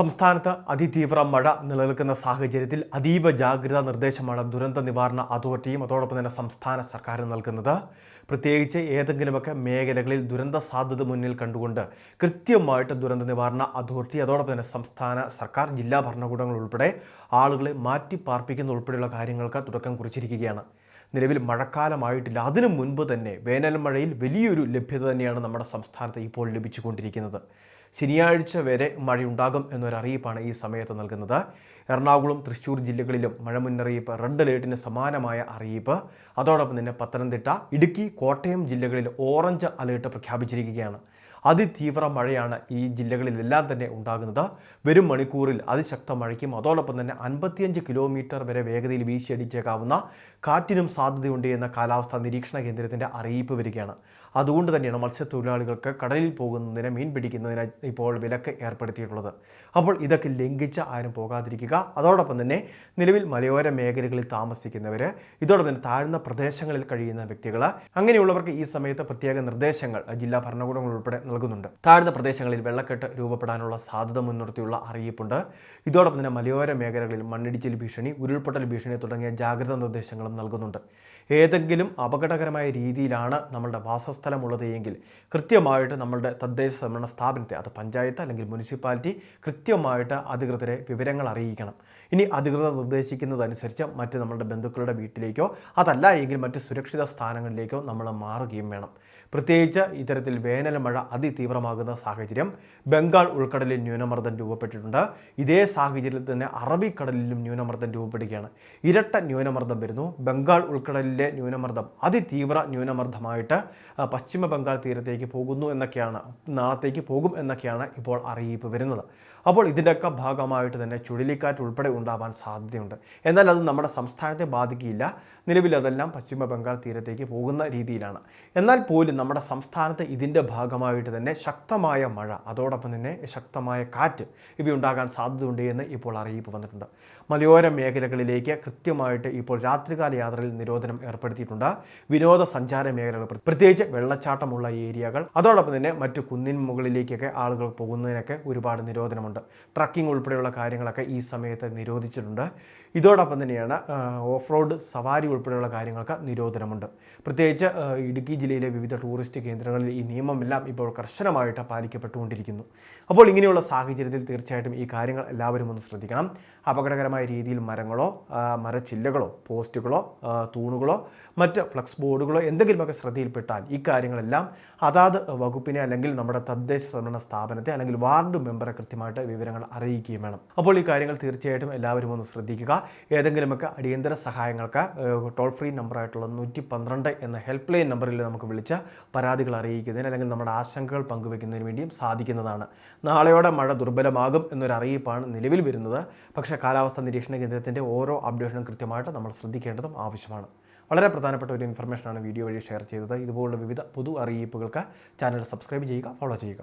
സംസ്ഥാനത്ത് അതിതീവ്ര മഴ നിലനിൽക്കുന്ന സാഹചര്യത്തിൽ അതീവ ജാഗ്രതാ നിർദ്ദേശമാണ് ദുരന്ത നിവാരണ അതോറിറ്റിയും അതോടൊപ്പം തന്നെ സംസ്ഥാന സർക്കാരും നൽകുന്നത്. പ്രത്യേകിച്ച് ഏതെങ്കിലുമൊക്കെ മേഖലകളിൽ ദുരന്ത സാധ്യത മുന്നിൽ കണ്ടുകൊണ്ട് കൃത്യമായിട്ട് ദുരന്ത നിവാരണ അതോറിറ്റി അതോടൊപ്പം തന്നെ സംസ്ഥാന സർക്കാർ ജില്ലാ ഭരണകൂടങ്ങൾ ഉൾപ്പെടെ ആളുകളെ മാറ്റി പാർപ്പിക്കുന്ന ഉൾപ്പെടെയുള്ള കാര്യങ്ങൾക്ക് തുടക്കം കുറിച്ചിരിക്കുകയാണ്. നിലവിൽ മഴക്കാലമായിട്ടില്ല. അതിനു മുൻപ് തന്നെ വേനൽ മഴയിൽ വലിയൊരു ലഭ്യത തന്നെയാണ് നമ്മുടെ സംസ്ഥാനത്ത് ഇപ്പോൾ ലഭിച്ചുകൊണ്ടിരിക്കുന്നത്. ശനിയാഴ്ച വരെ മഴയുണ്ടാകും എന്നൊരറിയിപ്പാണ് ഈ സമയത്ത് നൽകുന്നത്. എറണാകുളം തൃശ്ശൂർ ജില്ലകളിലും മഴ മുന്നറിയിപ്പ് റെഡ് അലേർട്ടിന് സമാനമായ അറിയിപ്പ്. അതോടൊപ്പം തന്നെ പത്തനംതിട്ട ഇടുക്കി കോട്ടയം ജില്ലകളിൽ ഓറഞ്ച് അലേർട്ട് പ്രഖ്യാപിച്ചിരിക്കുകയാണ്. അതിതീവ്ര മഴയാണ് ഈ ജില്ലകളിലെല്ലാം തന്നെ ഉണ്ടാകുന്നത്. വരും മണിക്കൂറിൽ അതിശക്ത മഴയ്ക്കും അതോടൊപ്പം തന്നെ അൻപത്തിയഞ്ച് കിലോമീറ്റർ വരെ വേഗതയിൽ വീശിയടിച്ചേക്കാവുന്ന കാറ്റിനും സാധ്യതയുണ്ട് എന്ന കാലാവസ്ഥാ നിരീക്ഷണ കേന്ദ്രത്തിന്റെ അറിയിപ്പ് വരികയാണ്. അതുകൊണ്ട് തന്നെയാണ് മത്സ്യത്തൊഴിലാളികൾക്ക് കടലിൽ പോകുന്നതിന് മീൻ പിടിക്കുന്നതിന് ഇപ്പോൾ വിലക്ക് ഏർപ്പെടുത്തിയിട്ടുള്ളത്. അപ്പോൾ ഇതൊക്കെ ലംഘിച്ച് ആരും പോകാതിരിക്കുക. അതോടൊപ്പം തന്നെ നിലവിൽ മലയോര മേഖലകളിൽ താമസിക്കുന്നവർ ഇതോടൊപ്പം തന്നെ താഴ്ന്ന പ്രദേശങ്ങളിൽ കഴിയുന്ന വ്യക്തികൾ അങ്ങനെയുള്ളവർക്ക് ഈ സമയത്ത് പ്രത്യേക നിർദ്ദേശങ്ങൾ ജില്ലാ ഭരണകൂടങ്ങൾ ഉൾപ്പെടെ നൽകുന്നുണ്ട്. താഴ്ന്ന പ്രദേശങ്ങളിൽ വെള്ളക്കെട്ട് രൂപപ്പെടാനുള്ള സാധ്യത മുൻനിർത്തിയുള്ള അറിയിപ്പുണ്ട്. ഇതോടൊപ്പം തന്നെ മലയോര മേഖലകളിൽ മണ്ണിടിച്ചിൽ ഭീഷണി ഉരുൾപൊട്ടൽ ഭീഷണി തുടങ്ങിയ ജാഗ്രതാ നിർദ്ദേശങ്ങളും നൽകുന്നുണ്ട്. ഏതെങ്കിലും അപകടകരമായ രീതിയിലാണ് നമ്മളുടെ വാസസ്ഥലമുള്ളത് എങ്കിൽ കൃത്യമായിട്ട് നമ്മളുടെ തദ്ദേശ സംവരണ സ്ഥാപനത്തെ അത് പഞ്ചായത്ത് അല്ലെങ്കിൽ മുനിസിപ്പാലിറ്റി കൃത്യമായിട്ട് അധികൃതരെ വിവരങ്ങൾ അറിയിക്കണം. ഇനി അധികൃതർ നിർദ്ദേശിക്കുന്നതനുസരിച്ച് മറ്റ് നമ്മളുടെ ബന്ധുക്കളുടെ വീട്ടിലേക്കോ അതല്ല എങ്കിൽ മറ്റ് സുരക്ഷിത സ്ഥാനങ്ങളിലേക്കോ നമ്മൾ മാറുകയും വേണം. പ്രത്യേകിച്ച് ഇത്തരത്തിൽ വേനൽ മഴ അതിതീവ്രമാകുന്ന സാഹചര്യം ബംഗാൾ ഉൾക്കടലിൽ ന്യൂനമർദ്ദം രൂപപ്പെട്ടിട്ടുണ്ട്. ഇതേ സാഹചര്യത്തിൽ തന്നെ അറബിക്കടലിലും ന്യൂനമർദ്ദം രൂപപ്പെടുകയാണ്. ഇരട്ട ന്യൂനമർദ്ദം വരുന്നു. ബംഗാൾ ഉൾക്കടലിലെ ന്യൂനമർദ്ദം അതിതീവ്ര ന്യൂനമർദ്ദമായിട്ട് പശ്ചിമ ബംഗാൾ തീരത്തേക്ക് പോകുന്നു എന്നൊക്കെയാണ് നാളത്തേക്ക് പോകും എന്നൊക്കെയാണ് ഇപ്പോൾ അറിയിപ്പ് വരുന്നത്. അപ്പോൾ ഇതിന്റെയൊക്കെ ഭാഗമായിട്ട് തന്നെ ചുഴലിക്കാറ്റ് ഉൾപ്പെടെ ഉണ്ടാവാൻ സാധ്യതയുണ്ട്. എന്നാൽ അത് നമ്മുടെ സംസ്ഥാനത്തെ ബാധിക്കില്ല നിലവിൽ അതെല്ലാം പശ്ചിമ ബംഗാൾ തീരത്തേക്ക് പോകുന്ന രീതിയിലാണ്. എന്നാൽ പോലും നമ്മുടെ സംസ്ഥാനത്ത് ഇതിന്റെ ഭാഗമായിട്ട് തന്നെ ശക്തമായ മഴ അതോടൊപ്പം തന്നെ ശക്തമായ കാറ്റ് ഇവയുണ്ടാകാൻ സാധ്യതയുണ്ട് എന്ന് ഇപ്പോൾ അറിയിപ്പ് വന്നിട്ടുണ്ട്. മലയോര മേഖലകളിലേക്ക് കൃത്യമായിട്ട് ഇപ്പോൾ രാത്രികാല യാത്രയിൽ നിരോധനം ഏർപ്പെടുത്തിയിട്ടുണ്ട്. വിനോദസഞ്ചാര മേഖലകൾ പ്ര- പ്രത്യേകിച്ച് വെള്ളച്ചാട്ടമുള്ള ഏരിയകൾ അതോടൊപ്പം തന്നെ മറ്റു കുന്നിൻ മുകളിലേക്കൊക്കെ ആളുകൾ പോകുന്നതിനൊക്കെ ഒരുപാട് നിരോധനമുണ്ട്. ട്രക്കിംഗ് ഉൾപ്പെടെയുള്ള കാര്യങ്ങളൊക്കെ ഈ സമയത്ത് നിരോധിച്ചിട്ടുണ്ട്. ഇതോടൊപ്പം തന്നെയാണ് ഓഫ് റോഡ് സവാരി ഉൾപ്പെടെയുള്ള കാര്യങ്ങൾക്ക് നിരോധനമുണ്ട്. പ്രത്യേകിച്ച് ഇടുക്കി ജില്ലയിലെ വിവിധ ടൂറിസ്റ്റ് കേന്ദ്രങ്ങളിൽ ഈ നിയമമെല്ലാം ഇപ്പോൾ കർശനമായിട്ട് പാലിക്കപ്പെട്ടുകൊണ്ടിരിക്കുന്നു. അപ്പോൾ ഇങ്ങനെയുള്ള സാഹചര്യത്തിൽ തീർച്ചയായിട്ടും ഈ കാര്യങ്ങൾ എല്ലാവരും ഒന്ന് ശ്രദ്ധിക്കണം. അപകടകരമായ രീതിയിൽ മരങ്ങളോ മരച്ചില്ലകളോ പോസ്റ്റുകളോ തൂണുകളോ മറ്റ് ഫ്ലക്സ് ബോർഡുകളോ എന്തെങ്കിലുമൊക്കെ ശ്രദ്ധയിൽപ്പെട്ടാൽ ഈ കാര്യങ്ങളെല്ലാം അതാത് വകുപ്പിനെ അല്ലെങ്കിൽ നമ്മുടെ തദ്ദേശ സ്വയംഭരണ സ്ഥാപനത്തെ അല്ലെങ്കിൽ വാർഡ് മെമ്പറെ കൃത്യമായിട്ട് വിവരങ്ങൾ അറിയിക്കുകയും വേണം. അപ്പോൾ ഈ കാര്യങ്ങൾ തീർച്ചയായിട്ടും എല്ലാവരും ഒന്ന് ശ്രദ്ധിക്കുക. ഏതെങ്കിലുമൊക്കെ അടിയന്തര സഹായങ്ങൾക്ക് ടോൾ ഫ്രീ നമ്പറായിട്ടുള്ള നൂറ്റി പന്ത്രണ്ട് എന്ന ഹെൽപ്പ് ലൈൻ നമ്പറിൽ നമുക്ക് വിളിച്ച് പരാതികൾ അറിയിക്കുന്നതിന് അല്ലെങ്കിൽ നമ്മുടെ ആശങ്കകൾ പങ്കുവയ്ക്കുന്നതിന് വേണ്ടിയും സാധിക്കുന്നതാണ്. നാളെയോടെ മഴ ദുർബലമാകും എന്നൊരു അറിയിപ്പാണ് നിലവിൽ വരുന്നത്. പക്ഷേ കാലാവസ്ഥാ നിരീക്ഷണ കേന്ദ്രത്തിന്റെ ഓരോ അപ്ഡേഷനും കൃത്യമായിട്ട് നമ്മൾ ശ്രദ്ധിക്കേണ്ടതും ആവശ്യമാണ്. വളരെ പ്രധാനപ്പെട്ട ഒരു ഇൻഫർമേഷനാണ് വീഡിയോ വഴി ഷെയർ ചെയ്തത്. ഇതുപോലുള്ള വിവിധ പൊതു അറിയിപ്പുകൾക്ക് ചാനൽ സബ്സ്ക്രൈബ് ചെയ്യുക ഫോളോ ചെയ്യുക.